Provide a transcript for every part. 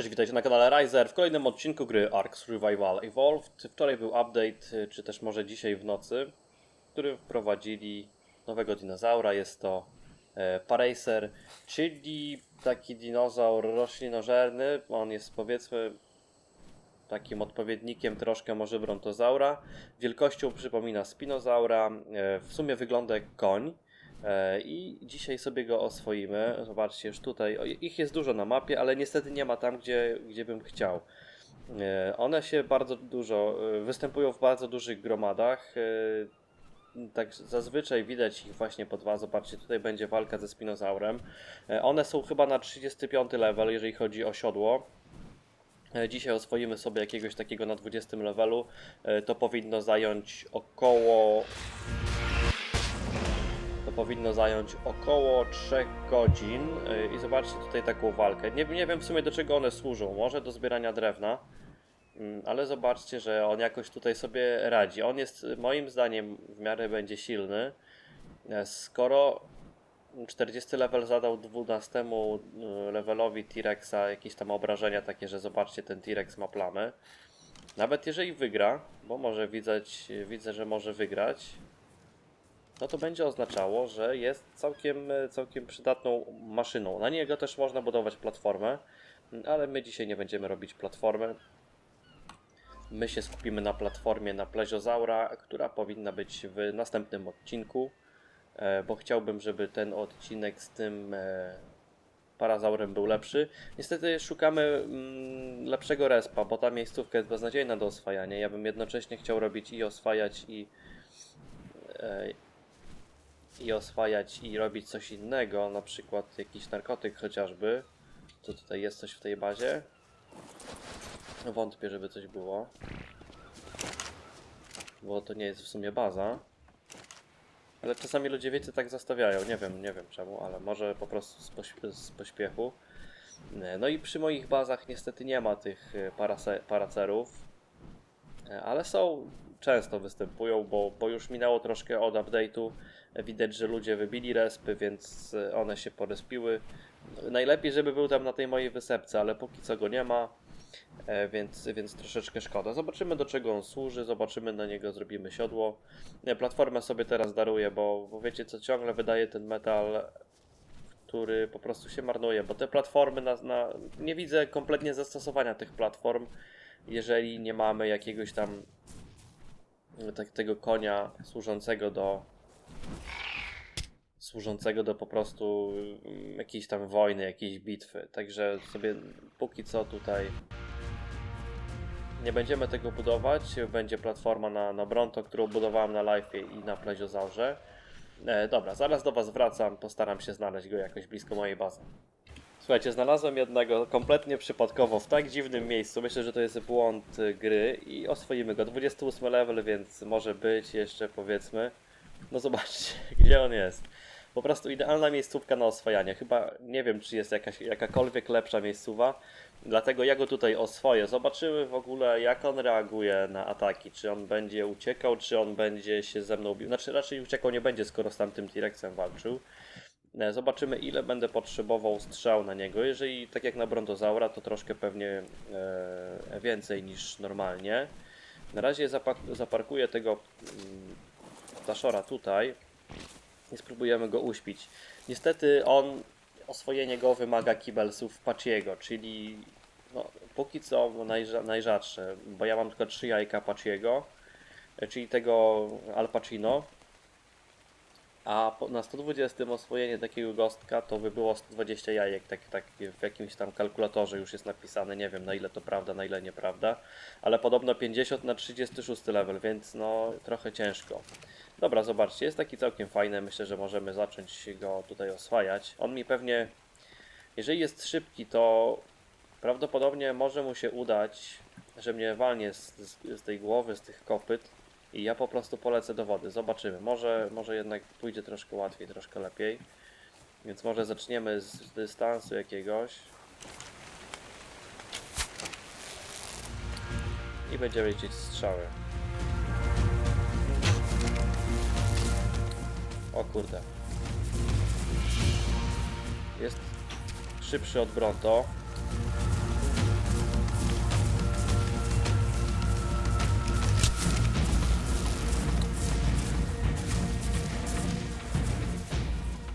Cześć, witajcie na kanale Riser w kolejnym odcinku gry Ark Survival Evolved. Wczoraj był update, czy też może dzisiaj w nocy, w którym wprowadzili nowego dinozaura. Jest to e, Paracer, czyli taki dinozaur roślinożerny. On jest powiedzmy takim odpowiednikiem troszkę może brontozaura. Wielkością przypomina spinozaura. E, w sumie wygląda jak koń. E, I dzisiaj sobie go oswoimy. Zobaczcie, już tutaj ich jest dużo na mapie, ale niestety nie ma tam, gdzie, gdzie bym chciał. E, One się bardzo dużo, e, występują w bardzo dużych gromadach. Tak zazwyczaj widać ich właśnie po dwa. Zobaczcie, tutaj będzie walka ze spinozaurem. One są chyba na 35 level, jeżeli chodzi o siodło. Dzisiaj oswoimy sobie jakiegoś takiego na 20 levelu. To powinno zająć około to powinno zająć około 3 godzin. Yy, I zobaczcie tutaj taką walkę. Nie, nie wiem w sumie do czego one służą. Może do zbierania drewna. Mm, Ale zobaczcie, że on jakoś tutaj sobie radzi. On jest y, moim zdaniem w miarę będzie silny. E, Skoro 40 level zadał 12 y, levelowi T-Rexa jakieś tam obrażenia takie, że zobaczcie ten T-Rex ma plamy. Nawet jeżeli wygra, bo może widać, widzę, że może wygrać, no to będzie oznaczało, że jest całkiem, e, całkiem przydatną maszyną. Na niego też można budować platformę, ale my dzisiaj nie będziemy robić platformy. My się skupimy na platformie na pleziozaura, która powinna być w następnym odcinku, e, bo chciałbym, żeby ten odcinek z tym e, parazaurem był lepszy. Niestety szukamy mm, lepszego respa, bo ta miejscówka jest beznadziejna do oswajania. Ja bym jednocześnie chciał robić i oswajać i i oswajać i robić coś innego, na przykład jakiś narkotyk chociażby. Co tutaj jest coś w tej bazie? Wątpię, żeby coś było. Bo to nie jest w sumie baza. Ale czasami ludzie wiecie tak zostawiają, nie wiem, nie wiem czemu, ale może po prostu z, z pośpiechu. No i przy moich bazach niestety nie ma tych e, paracerów. E, Ale są, często występują, bo, bo już minęło troszkę od update'u. E, Widać, że ludzie wybili respy, więc e, one się porespiły. Najlepiej, żeby był tam na tej mojej wysepce, ale póki co go nie ma, e, więc, więc troszeczkę szkoda. Zobaczymy do czego on służy, zobaczymy na niego, zrobimy siodło. Nie, Platformę sobie teraz daruję, bo, bo wiecie co, ciągle wydaje ten metal, który po prostu się marnuje, bo te platformy, na, na, nie widzę kompletnie zastosowania tych platform, jeżeli nie mamy jakiegoś tam tak, tego konia służącego do służącego do po prostu mm, jakiejś tam wojny, jakiejś bitwy. Także sobie póki co tutaj nie będziemy tego budować. Będzie platforma na, na Bronto, którą budowałem na live i na pleziozaurze. E, dobra, zaraz do Was wracam. Postaram się znaleźć go jakoś blisko mojej bazy. Słuchajcie, znalazłem jednego kompletnie przypadkowo w tak dziwnym miejscu. Myślę, że to jest błąd y, gry i oswoimy go. 28 level, więc może być jeszcze powiedzmy. No zobaczcie, gdzie on jest. Po prostu idealna miejscówka na oswajanie. Chyba nie wiem, czy jest jakaś, jakakolwiek lepsza miejscowa. Dlatego ja go tutaj oswoję. Zobaczymy w ogóle, jak on reaguje na ataki. Czy on będzie uciekał, czy on będzie się ze mną bił. Znaczy, raczej uciekał nie będzie, skoro z tamtym T-Rexem walczył. E, Zobaczymy, ile będę potrzebował strzał na niego. Jeżeli tak jak na brontozaura, to troszkę pewnie e, więcej niż normalnie. Na razie zaparkuję tego mm, Taszora tutaj i spróbujemy go uśpić. Niestety on, oswojenie go wymaga kibelsów Pachiego, czyli no, póki co najrza- najrzadsze, bo ja mam tylko trzy jajka Pachiego, e, czyli tego Al Pacino, a na 120 oswojenie takiego gostka to by było 120 jajek, tak, tak w jakimś tam kalkulatorze już jest napisane, nie wiem na ile to prawda, na ile nieprawda, ale podobno 50 na 36 level, więc no trochę ciężko. Dobra, zobaczcie, jest taki całkiem fajny, myślę, że możemy zacząć go tutaj oswajać. On mi pewnie, jeżeli jest szybki, to prawdopodobnie może mu się udać, że mnie walnie z, z, z tej głowy, z tych kopyt i ja po prostu polecę do wody. Zobaczymy. Może, może jednak pójdzie troszkę łatwiej, troszkę lepiej. Więc może zaczniemy z, dystansu jakiegoś. I będziemy liczyć strzały. O kurde. Jest szybszy od Bronto.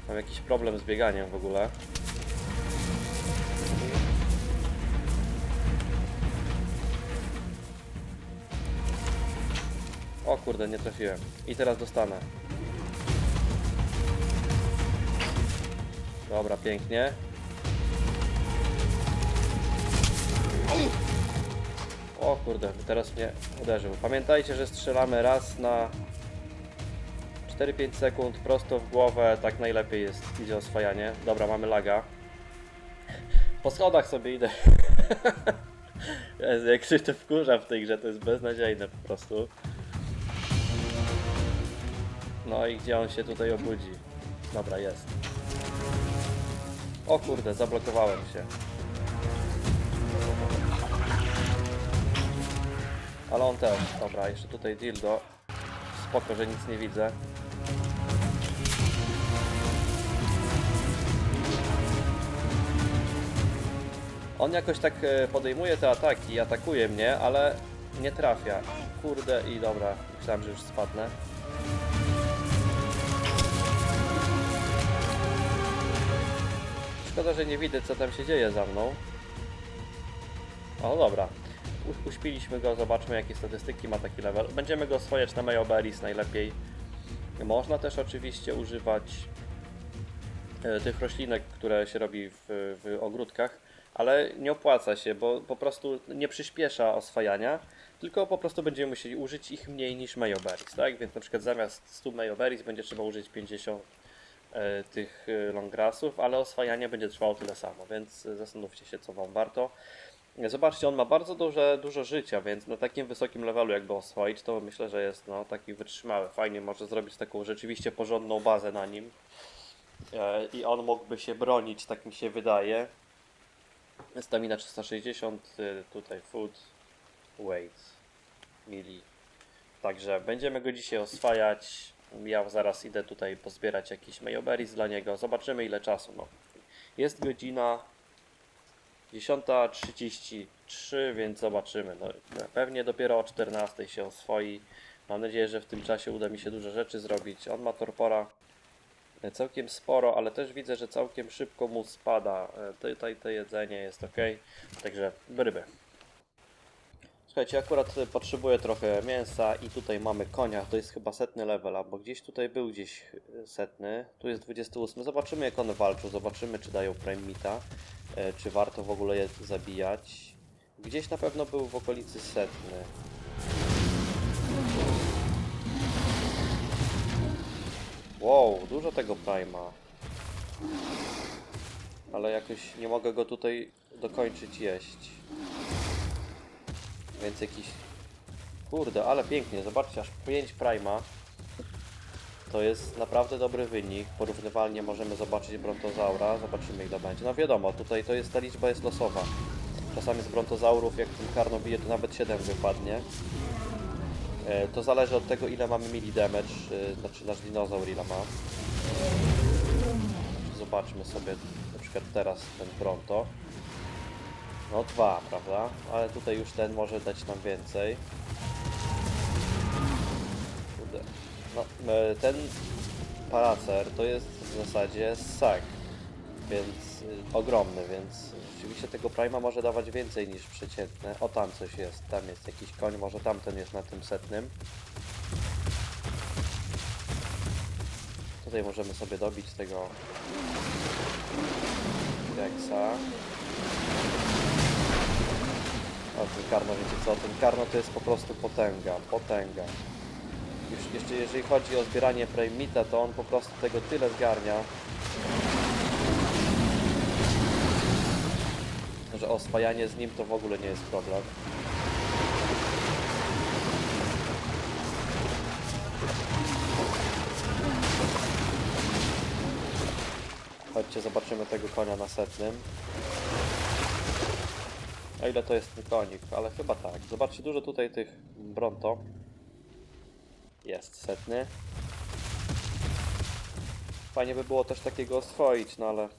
Mam jakiś problem z bieganiem w ogóle. O kurde, nie trafiłem. I teraz dostanę. Dobra, pięknie. O kurde, teraz mnie uderzył. Pamiętajcie, że strzelamy raz na 4-5 sekund prosto w głowę, tak najlepiej jest, idzie oswajanie. Dobra, mamy laga. Po schodach sobie idę. Jezu, jak to wkurza w tej grze, to jest beznadziejne po prostu. No i gdzie on się tutaj obudzi? Dobra, jest. O kurde, zablokowałem się. Ale on też. Dobra, jeszcze tutaj dildo. Spoko, że nic nie widzę. On jakoś tak e, podejmuje te ataki, atakuje mnie, ale nie trafia. Kurde i dobra, myślałem, że już spadnę. Szkoda, że nie widzę co tam się dzieje za mną. O dobra. U- Uśpiliśmy go, zobaczmy jakie statystyki ma taki level. Będziemy go oswojać na Mayoberis najlepiej. Można też oczywiście używać e, tych roślinek, które się robi w, w ogródkach, ale nie opłaca się, bo po prostu nie przyspiesza oswajania, tylko po prostu będziemy musieli użyć ich mniej niż Mayoberries, tak? Więc na przykład zamiast 100 Mayoberries będzie trzeba użyć 50 e, tych e, longgrassów, ale oswajanie będzie trwało tyle samo, więc e, zastanówcie się, co Wam warto. Zobaczcie, on ma bardzo duże, dużo życia, więc na takim wysokim levelu jakby oswoić, to myślę, że jest no, taki wytrzymały. Fajnie może zrobić taką rzeczywiście porządną bazę na nim. E, I on mógłby się bronić, tak mi się wydaje. Stamina 360, y, tutaj food, weight, mili. Także będziemy go dzisiaj oswajać. Ja zaraz idę tutaj pozbierać jakieś mayoberries dla niego. Zobaczymy ile czasu. No. Jest godzina 10.33, więc zobaczymy. No, pewnie dopiero o 14 się oswoi. Mam nadzieję, że w tym czasie uda mi się dużo rzeczy zrobić. On ma torpora e, całkiem sporo, ale też widzę, że całkiem szybko mu spada. E, Tutaj to jedzenie jest ok, także ryby. Słuchajcie, akurat e, potrzebuję trochę mięsa i tutaj mamy konia, to jest chyba setny level, bo gdzieś tutaj był gdzieś e, setny, tu jest 28. Zobaczymy jak one walczą, zobaczymy czy dają prime meata, e, czy warto w ogóle je zabijać. Gdzieś na pewno był w okolicy setny. Wow, dużo tego prima. Ale jakoś nie mogę go tutaj dokończyć jeść. Więc jakiś... Kurde, ale pięknie, zobaczcie, aż 5 prima. To jest naprawdę dobry wynik. Porównywalnie możemy zobaczyć brontozaura. Zobaczymy ile będzie. No wiadomo, tutaj to jest ta liczba jest losowa. Czasami z brontozaurów, jak ten karno bije, to nawet 7 wypadnie. E, To zależy od tego, ile mamy mili damage, e, znaczy nasz dinozaur ile ma. Zobaczmy sobie na przykład teraz ten Bronto. No dwa, prawda? Ale tutaj już ten może dać nam więcej. No, e, ten paracer to jest w zasadzie sak, więc y, ogromny, więc rzeczywiście tego Prima może dawać więcej niż przeciętne. O tam coś jest, tam jest jakiś koń, może tamten jest na tym setnym. Tutaj możemy sobie dobić tego Rexa. O, ten Karno, wiecie co, ten Karno to jest po prostu potęga, potęga. Już jeszcze jeżeli chodzi o zbieranie Primita, to on po prostu tego tyle zgarnia, że oswajanie z nim to w ogóle nie jest problem. Chodźcie, zobaczymy tego konia na setnym. A ile to jest ten konik? Ale chyba tak. Zobaczcie, dużo tutaj tych Bronto. Jest setny. Fajnie by było też takiego oswoić, no ale...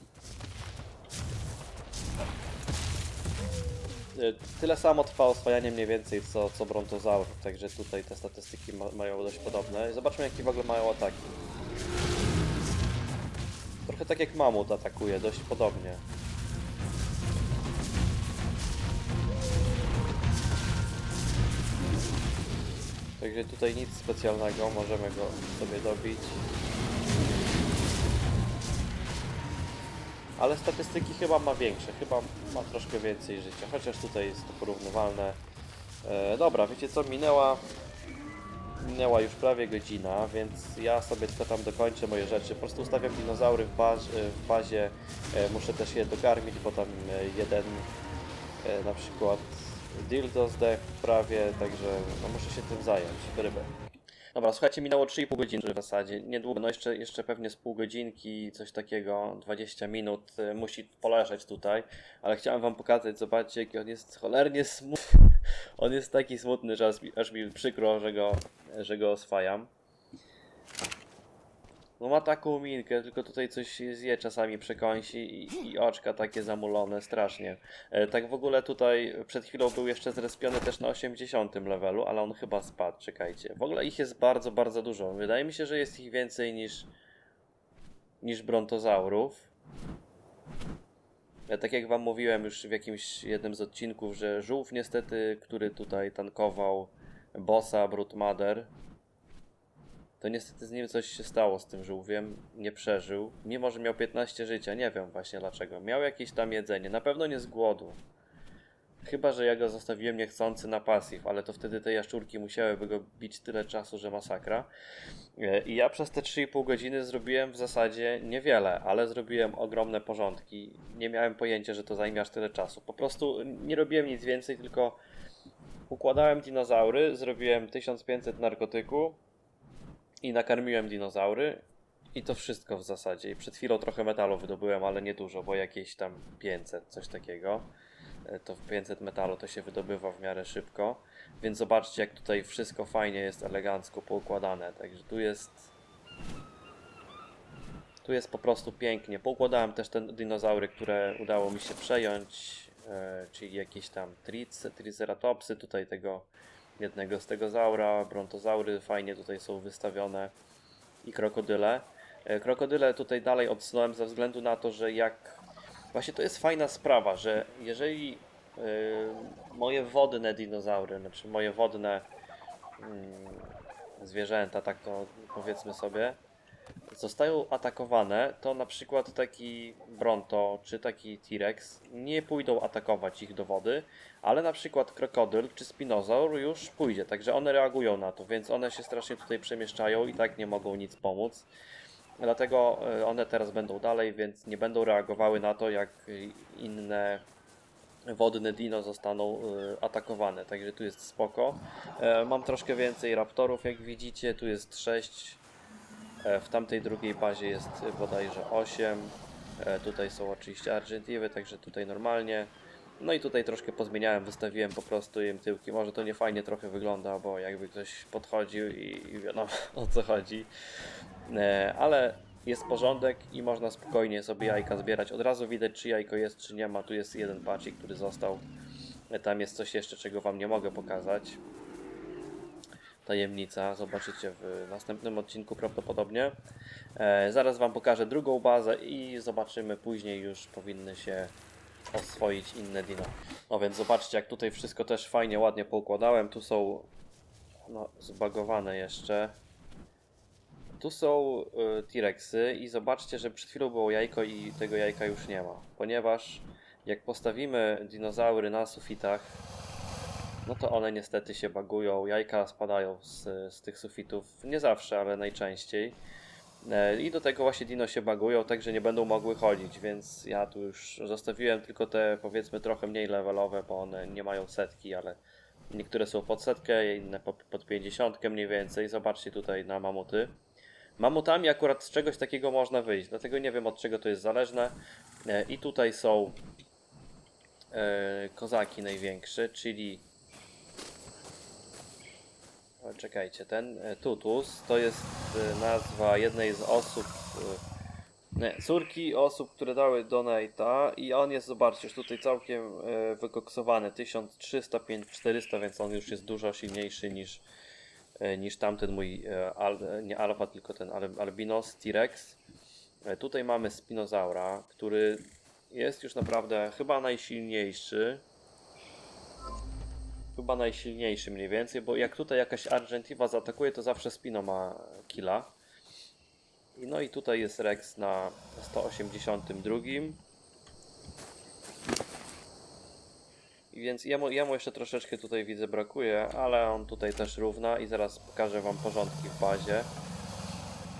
Y, Tyle samo trwa oswajanie mniej więcej co, co Brontozaur, także tutaj te statystyki ma, mają dość podobne. Zobaczmy jakie w ogóle mają ataki. Trochę tak jak mamut atakuje, dość podobnie. Także tutaj nic specjalnego, możemy go sobie dobić. Ale statystyki chyba ma większe, chyba ma troszkę więcej życia, chociaż tutaj jest to porównywalne. E, dobra, wiecie co, minęła Minęła już prawie godzina, więc ja sobie tylko tam dokończę moje rzeczy. Po prostu ustawiam dinozaury w, baż, w bazie. E, Muszę też je dokarmić, bo tam e, jeden e, na przykład dildo zdech prawie, także no muszę się tym zająć, rybę. Dobra, słuchajcie, minęło 3,5 godziny w zasadzie, niedługo, no jeszcze, jeszcze pewnie z pół godzinki, coś takiego, 20 minut e, musi poleżeć tutaj, ale chciałem wam pokazać, zobaczcie jaki on jest cholernie smutny, on jest taki smutny, że aż mi, aż mi przykro, że go, że go oswajam. No ma taką minkę, tylko tutaj coś zje czasami przekąsi i, i oczka takie zamulone, strasznie. E, tak w ogóle tutaj przed chwilą był jeszcze zrespiony też na 80 levelu, ale on chyba spadł, czekajcie. W ogóle ich jest bardzo, bardzo dużo. Wydaje mi się, że jest ich więcej niż niż brontozaurów. Ja tak jak wam mówiłem już w jakimś jednym z odcinków, że żółw niestety, który tutaj tankował bossa Brutmother, to niestety z nim coś się stało z tym żółwiem, nie przeżył, mimo że miał 15 życia, nie wiem właśnie dlaczego. Miał jakieś tam jedzenie, na pewno nie z głodu. Chyba, że ja go zostawiłem niechcący na pasyw, ale to wtedy te jaszczurki musiałyby go bić tyle czasu, że masakra. E, I ja przez te 3,5 godziny zrobiłem w zasadzie niewiele, ale zrobiłem ogromne porządki. Nie miałem pojęcia, że to zajmie aż tyle czasu. Po prostu nie robiłem nic więcej, tylko układałem dinozaury, zrobiłem 1500 narkotyku, i nakarmiłem dinozaury. I to wszystko w zasadzie. I przed chwilą trochę metalu wydobyłem, ale nie dużo, bo jakieś tam 500, coś takiego. E, To w 500 metalu to się wydobywa w miarę szybko. Więc zobaczcie, jak tutaj wszystko fajnie jest elegancko poukładane. Także tu jest. Tu jest po prostu pięknie. Poukładałem też te dinozaury, które udało mi się przejąć, e, czyli jakieś tam tric, triceratopsy, tutaj tego jednego z tego zaura, brontozaury fajnie tutaj są wystawione i krokodyle. E, Krokodyle tutaj dalej odsunąłem ze względu na to, że jak właśnie to jest fajna sprawa, że jeżeli yy, moje wodne dinozaury, znaczy moje wodne mm, zwierzęta, tak to powiedzmy sobie, zostają atakowane, to na przykład taki Bronto czy taki T-Rex nie pójdą atakować ich do wody, ale na przykład krokodyl czy spinozaur już pójdzie, także one reagują na to, więc one się strasznie tutaj przemieszczają i tak nie mogą nic pomóc. Dlatego e, one teraz będą dalej, więc nie będą reagowały na to, jak inne wodne dino zostaną e, atakowane. Także tu jest spoko. E, Mam troszkę więcej raptorów, jak widzicie. Tu jest 6. E, W tamtej drugiej bazie jest bodajże 8. E, Tutaj są oczywiście Argentiwy, także tutaj normalnie. No i tutaj troszkę pozmieniałem, wystawiłem po prostu im tyłki. Może to nie fajnie trochę wygląda, bo jakby ktoś podchodził i, i wiadomo o co chodzi. E, Ale jest porządek i można spokojnie sobie jajka zbierać. Od razu widać, czy jajko jest, czy nie ma. Tu jest jeden pacik, który został. Tam jest coś jeszcze, czego Wam nie mogę pokazać. Tajemnica, zobaczycie w następnym odcinku prawdopodobnie. E, zaraz Wam pokażę drugą bazę i zobaczymy później już powinny się oswoić inne dino. No więc zobaczcie, jak tutaj wszystko też fajnie, ładnie poukładałem. Tu są no, zbagowane jeszcze. Tu są y, T-Rexy i zobaczcie, że przed chwilą było jajko i tego jajka już nie ma. Ponieważ jak postawimy dinozaury na sufitach, no to one niestety się bagują, jajka spadają z, z tych sufitów. Nie zawsze, ale najczęściej. E, I do tego właśnie dino się bagują, także nie będą mogły chodzić, więc ja tu już zostawiłem tylko te powiedzmy trochę mniej levelowe, bo one nie mają setki, ale niektóre są pod setkę, inne pod, 50 mniej więcej. Zobaczcie tutaj na mamuty. Mamutami akurat z czegoś takiego można wyjść, dlatego nie wiem od czego to jest zależne. E, I tutaj są e, kozaki największe, czyli czekajcie, ten e, Tutus to jest e, nazwa jednej z osób, e, nie, córki osób, które dały donate'a i on jest, zobaczcie, już tutaj całkiem wykoksowany, 1300, 400, więc on już jest dużo silniejszy niż, niż tamten mój, al, nie alfa, tylko ten al, albinos T-Rex. Tutaj mamy Spinozaura, który jest już naprawdę chyba najsilniejszy. Chyba najsilniejszy mniej więcej, bo jak tutaj jakaś Argentiva zaatakuje, to zawsze Spino ma killa. No i tutaj jest Rex na 182. I Więc jemu, jemu jeszcze troszeczkę tutaj widzę brakuje, ale on tutaj też równa i zaraz pokażę wam porządki w bazie.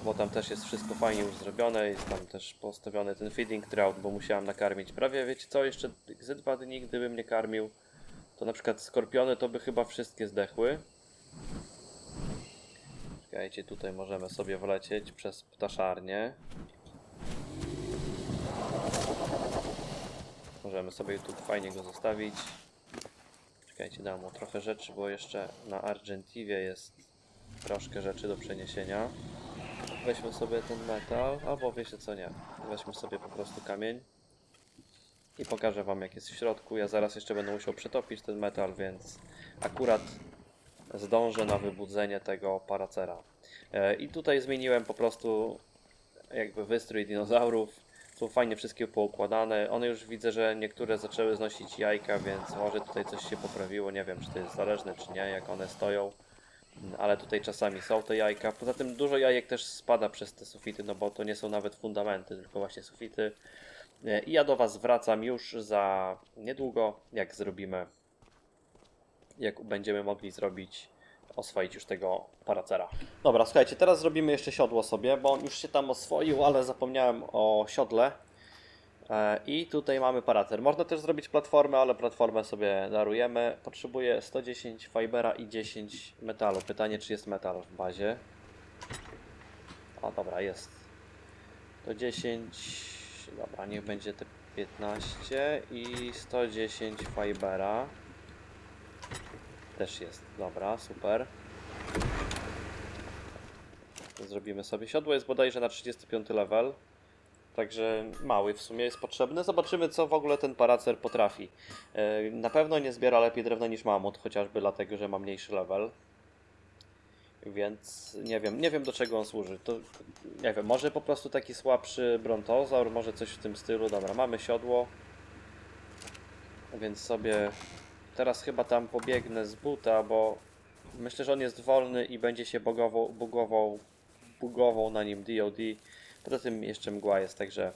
Bo tam też jest wszystko fajnie już zrobione, jest tam też postawiony ten feeding drought, bo musiałem nakarmić prawie, wiecie co, jeszcze ze dwa dni gdybym nie karmił, to na przykład skorpiony to by chyba wszystkie zdechły. Czekajcie, tutaj możemy sobie wlecieć przez ptaszarnię. Możemy sobie tu fajnie go zostawić. Czekajcie, dam mu trochę rzeczy, bo jeszcze na Argentiwie jest troszkę rzeczy do przeniesienia. Weźmy sobie ten metal, albo wiecie co nie. Weźmy sobie po prostu kamień. I pokażę wam jak jest w środku. Ja zaraz jeszcze będę musiał przetopić ten metal, więc akurat zdążę na wybudzenie tego paracera. E, I tutaj zmieniłem po prostu jakby wystrój dinozaurów. Są fajnie wszystkie poukładane. One już widzę, że niektóre zaczęły znosić jajka, więc może tutaj coś się poprawiło. Nie wiem, czy to jest zależne, czy nie, jak one stoją. Ale tutaj czasami są te jajka. Poza tym dużo jajek też spada przez te sufity, no bo to nie są nawet fundamenty, tylko właśnie sufity. E, I ja do Was wracam już za niedługo, jak zrobimy, jak będziemy mogli zrobić, oswoić już tego paracera. Dobra, słuchajcie, teraz zrobimy jeszcze siodło sobie, bo on już się tam oswoił, ale zapomniałem o siodle. E, I tutaj mamy paracer. Można też zrobić platformę, ale platformę sobie darujemy. Potrzebuję 110 fibera i 10 metalu. Pytanie, czy jest metal w bazie. O, dobra, jest. To 10. Dobra, niech będzie te 15 i 110 fibera. Też jest. Dobra, super. Zrobimy sobie. Siodło jest bodajże na 35 level. Także mały w sumie jest potrzebny. Zobaczymy, co w ogóle ten paracer potrafi. E, Na pewno nie zbiera lepiej drewna niż mamut, chociażby dlatego, że ma mniejszy level. Więc nie wiem, nie wiem do czego on służy. To nie wiem, może po prostu taki słabszy brontozaur, może coś w tym stylu. Dobra, mamy siodło. Więc sobie teraz chyba tam pobiegnę z buta, bo myślę, że on jest wolny i będzie się bugował, bugował, bugował na nim DOD. Poza tym jeszcze mgła jest, także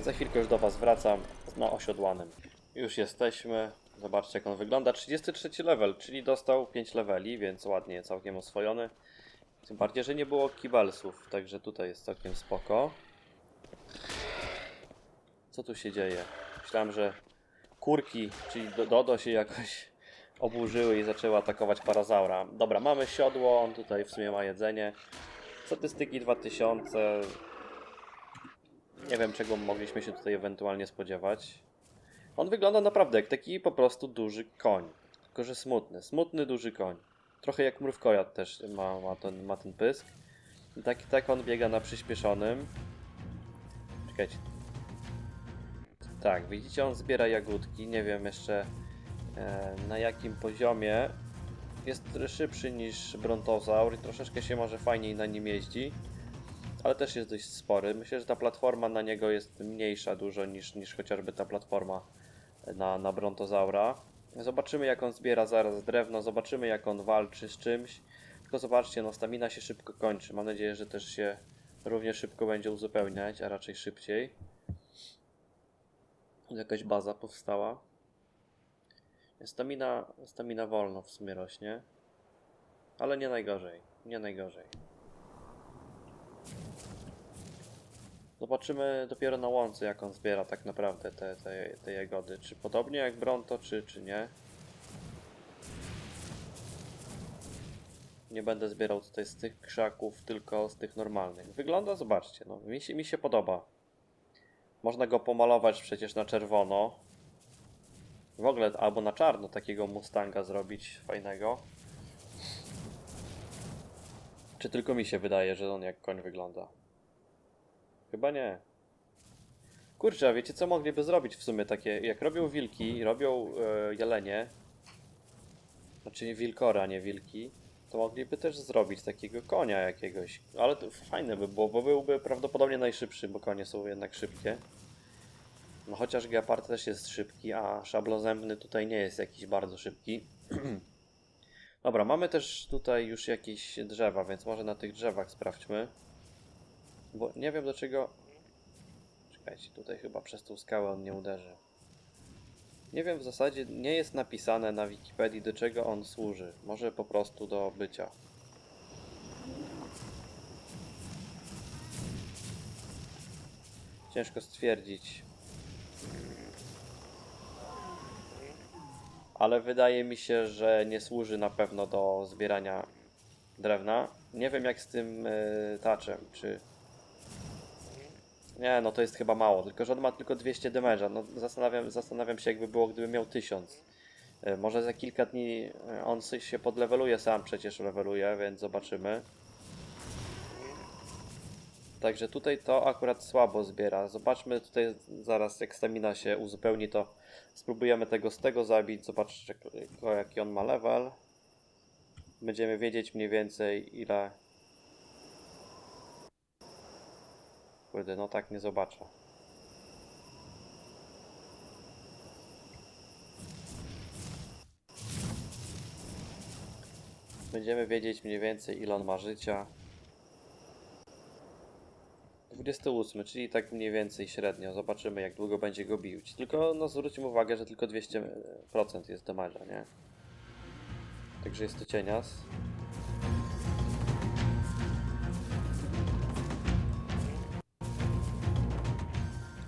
za chwilkę już do Was wracam na osiodłanym. Już jesteśmy. Zobaczcie jak on wygląda. 33 level, czyli dostał 5 leveli, więc ładnie, całkiem oswojony. Tym bardziej, że nie było kibelsów, także tutaj jest całkiem spoko. Co tu się dzieje? Myślałem, że kurki, czyli do- Dodo się jakoś oburzyły i zaczęły atakować parazaura. Dobra, mamy siodło, on tutaj w sumie ma jedzenie. Statystyki 2000. Nie wiem, czego mogliśmy się tutaj ewentualnie spodziewać. On wygląda naprawdę jak taki po prostu duży koń. Tylko, że smutny. Smutny, duży koń. Trochę jak mrówkojad też ma, ma, ten, ma ten pysk. I tak, tak on biega na przyspieszonym. Czekajcie. Tak, widzicie, on zbiera jagódki. Nie wiem jeszcze e, na jakim poziomie. Jest szybszy niż brontozaur i troszeczkę się może fajniej na nim jeździ. Ale też jest dość spory. Myślę, że ta platforma na niego jest mniejsza dużo niż, niż chociażby ta platforma na, na brontozaura. Zobaczymy jak on zbiera zaraz drewno, zobaczymy jak on walczy z czymś. Tylko zobaczcie, no stamina się szybko kończy. Mam nadzieję, że też się równie szybko będzie uzupełniać, a raczej szybciej. Jakaś baza powstała. Stamina, stamina wolno w sumie rośnie. Ale nie najgorzej. Nie najgorzej. Zobaczymy dopiero na łące, jak on zbiera tak naprawdę te, te, te jagody. Czy podobnie jak Bronto, czy, czy nie. Nie będę zbierał tutaj z tych krzaków, tylko z tych normalnych. Wygląda, zobaczcie, no, mi, się, mi się podoba. Można go pomalować przecież na czerwono. W ogóle albo na czarno takiego Mustanga zrobić fajnego. Czy tylko mi się wydaje, że on jak koń wygląda? Chyba nie. Kurczę, a wiecie co mogliby zrobić w sumie takie, jak robią wilki, robią e, jelenie, znaczy wilkora, nie wilki, To mogliby też zrobić takiego konia jakiegoś. Ale to fajne by było, bo byłby prawdopodobnie najszybszy, bo konie są jednak szybkie. No chociaż Gepard też jest szybki, a szablozębny tutaj nie jest jakiś bardzo szybki. Dobra, mamy też tutaj już jakieś drzewa, więc może na tych drzewach sprawdźmy. Bo nie wiem do czego... Czekajcie, tutaj chyba przez tą skałę on nie uderzy. Nie wiem w zasadzie, nie jest napisane na Wikipedii do czego on służy. Może po prostu do bycia. Ciężko stwierdzić. Ale wydaje mi się, że nie służy na pewno do zbierania drewna. Nie wiem jak z tym y, taczem, czy... Nie, no to jest chyba mało, tylko że on ma tylko 200 damage'a. No zastanawiam, zastanawiam się jakby było, gdyby miał 1000. Y, Może za kilka dni y, on się podleweluje, sam przecież leveluje, więc zobaczymy. Także tutaj to akurat słabo zbiera. Zobaczmy tutaj zaraz jak stamina się uzupełni, to spróbujemy tego z tego zabić. Zobaczcie ko- jaki on ma level. Będziemy wiedzieć mniej więcej ile... Kurde, no tak nie zobaczę. Będziemy wiedzieć mniej więcej ile on ma życia. 28, czyli tak mniej więcej średnio. Zobaczymy jak długo będzie go bić. Tylko no zwróćmy uwagę, że tylko 200% jest damage'a, nie? Także jest to cienias.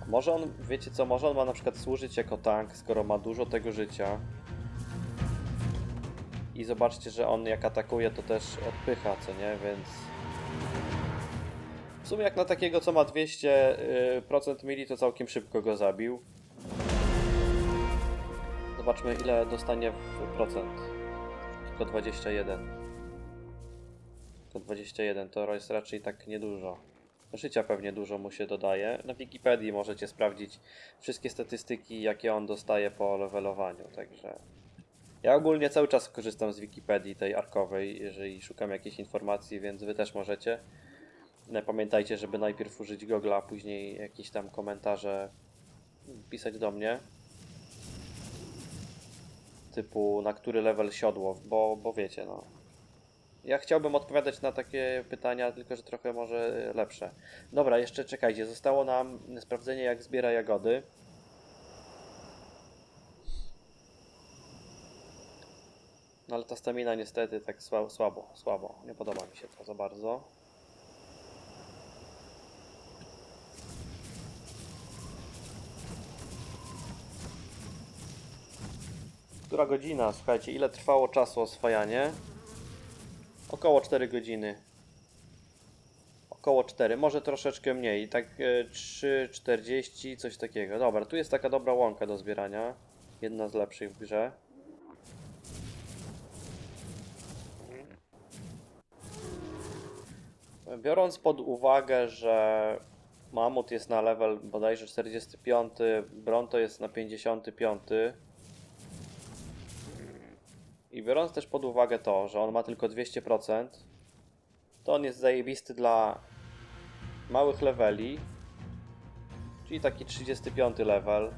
Może on, wiecie co, może on ma na przykład służyć jako tank, skoro ma dużo tego życia. I zobaczcie, że on jak atakuje, to też odpycha, co nie? Więc w sumie jak na takiego, co ma 200% mili, to całkiem szybko go zabił. Zobaczmy, ile dostanie w procent. Tylko 21. Tylko 21, to jest raczej tak niedużo. Życia pewnie dużo mu się dodaje. Na Wikipedii możecie sprawdzić wszystkie statystyki, jakie on dostaje po levelowaniu, także... Ja ogólnie cały czas korzystam z Wikipedii tej arkowej, jeżeli szukam jakichś informacji, więc wy też możecie. Pamiętajcie, żeby najpierw użyć Google'a, a później jakieś tam komentarze pisać do mnie. Typu na który level siodło, bo, bo wiecie, no. Ja chciałbym odpowiadać na takie pytania, tylko że trochę może lepsze. Dobra, jeszcze czekajcie, zostało nam sprawdzenie jak zbiera jagody. No ale ta stamina niestety tak słabo, słabo, słabo. Nie podoba mi się to za bardzo. Która godzina? Słuchajcie, ile trwało czasu oswajanie? Około 4 godziny. Około 4, może troszeczkę mniej, tak e, 3,40, coś takiego. Dobra, tu jest taka dobra łąka do zbierania. Jedna z lepszych w grze. Biorąc pod uwagę, że Mamut jest na level bodajże 45, Bronto jest na 55 i biorąc też pod uwagę to, że on ma tylko 200%, to on jest zajebisty dla małych leveli, czyli taki 35 level.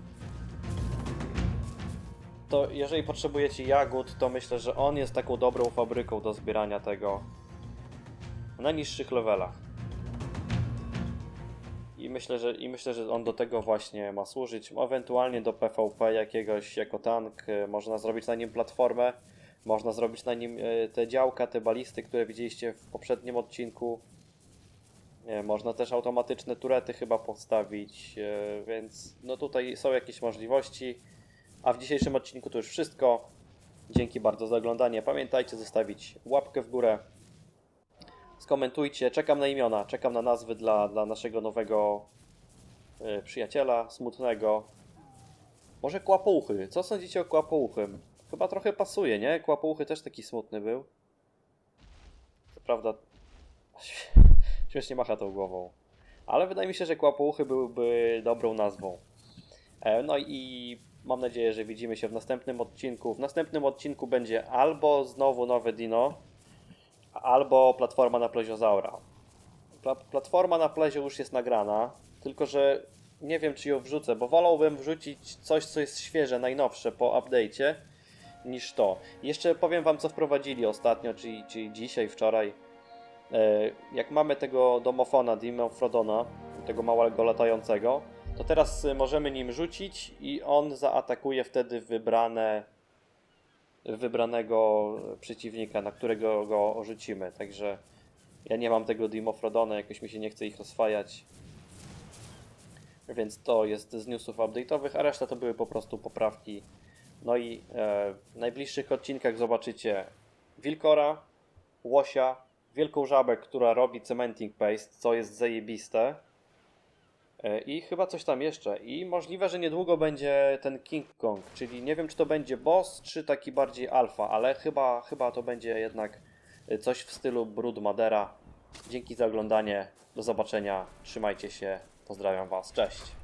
To jeżeli potrzebujecie jagód, to myślę, że on jest taką dobrą fabryką do zbierania tego na niższych levelach. I myślę, że, I myślę, że on do tego właśnie ma służyć. Ewentualnie do PvP jakiegoś jako tank. e, Można zrobić na nim platformę. Można zrobić na nim e, te działka, te balisty, które widzieliście w poprzednim odcinku. Można też automatyczne turety chyba postawić, e, więc no tutaj są jakieś możliwości. A w dzisiejszym odcinku to już wszystko. Dzięki bardzo za oglądanie. Pamiętajcie zostawić łapkę w górę. Skomentujcie, czekam na imiona, czekam na nazwy dla, dla naszego nowego e, przyjaciela, smutnego. Może kłapouchy. Co sądzicie o kłapouchym? Chyba trochę pasuje, nie? Kłapouchy też taki smutny był. Co prawda śmiesznie macha tą głową. Ale wydaje mi się, że kłapouchy byłyby dobrą nazwą. E, No i mam nadzieję, że widzimy się w następnym odcinku. W następnym odcinku będzie albo znowu nowe Dino, albo platforma na pleziozaura. Pla platforma na plezie już jest nagrana, tylko że nie wiem czy ją wrzucę, bo wolałbym wrzucić coś, co jest świeże, najnowsze po update'cie, niż to. Jeszcze powiem wam, co wprowadzili ostatnio, czyli, czyli dzisiaj, wczoraj. E, Jak mamy tego domofona, Dimofrodona, tego małego latającego, to teraz możemy nim rzucić i on zaatakuje wtedy wybrane wybranego przeciwnika, na którego go rzucimy. Także ja nie mam tego Dimofrodona, jakoś mi się nie chce ich oswajać. Więc to jest z newsów update'owych, a reszta to były po prostu poprawki. No i e, w najbliższych odcinkach zobaczycie Wilkora, Łosia, Wielką Żabę, która robi cementing paste, co jest zajebiste. E, I chyba coś tam jeszcze. I możliwe, że niedługo będzie ten King Kong, czyli nie wiem, czy to będzie boss, czy taki bardziej alfa, ale chyba, chyba to będzie jednak e, coś w stylu Brood Madera. Dzięki za oglądanie. Do zobaczenia. Trzymajcie się. Pozdrawiam Was. Cześć.